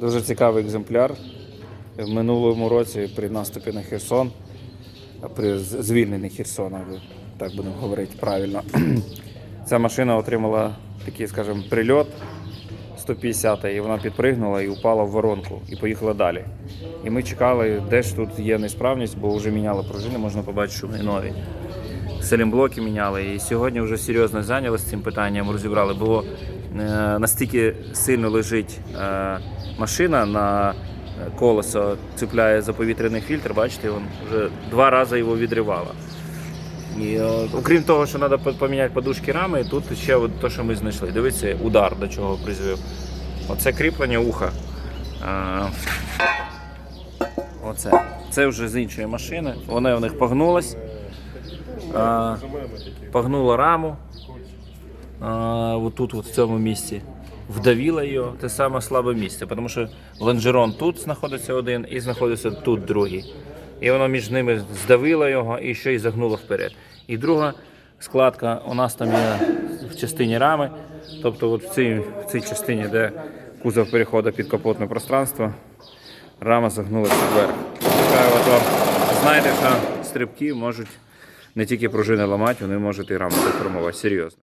Дуже цікавий екземпляр. В минулому році при наступі на Херсон, при звільненні Херсона, так будемо говорити правильно. Ця машина отримала такий, скажімо, прильот 150 і вона підпригнула і упала в воронку і поїхала далі. І ми чекали, де ж тут є несправність, бо вже міняли пружини, можна побачити, що вони нові. Селімблоки міняли. І сьогодні вже серйозно зайнялися цим питанням, розібрали, е, настільки сильно лежить е, машина на колесо, цепляє за повітряний фільтр, бачите, він вже два рази його відривало. І, е, окрім того, що треба поміняти подушки рами, тут ще от те, що ми знайшли. Дивіться, удар до чого призвів. Оце кріплення уха. Е, Оце. Це вже з іншої машини. Вона в них погнулась. Погнула раму. А, от тут, от в цьому місці. Вдавила її, те саме слабе місце, тому що лонжерон тут знаходиться один і знаходиться тут другий. І воно між ними здавило його і ще й загнуло вперед. І друга складка у нас там є в частині рами, тобто от в цій, в цій частині, де кузов переходить під капотне пространство, рама загнулася вверх. Така знаєте, що стрибки можуть не тільки пружини ламати, вони можуть і раму деформувати. Серйозно.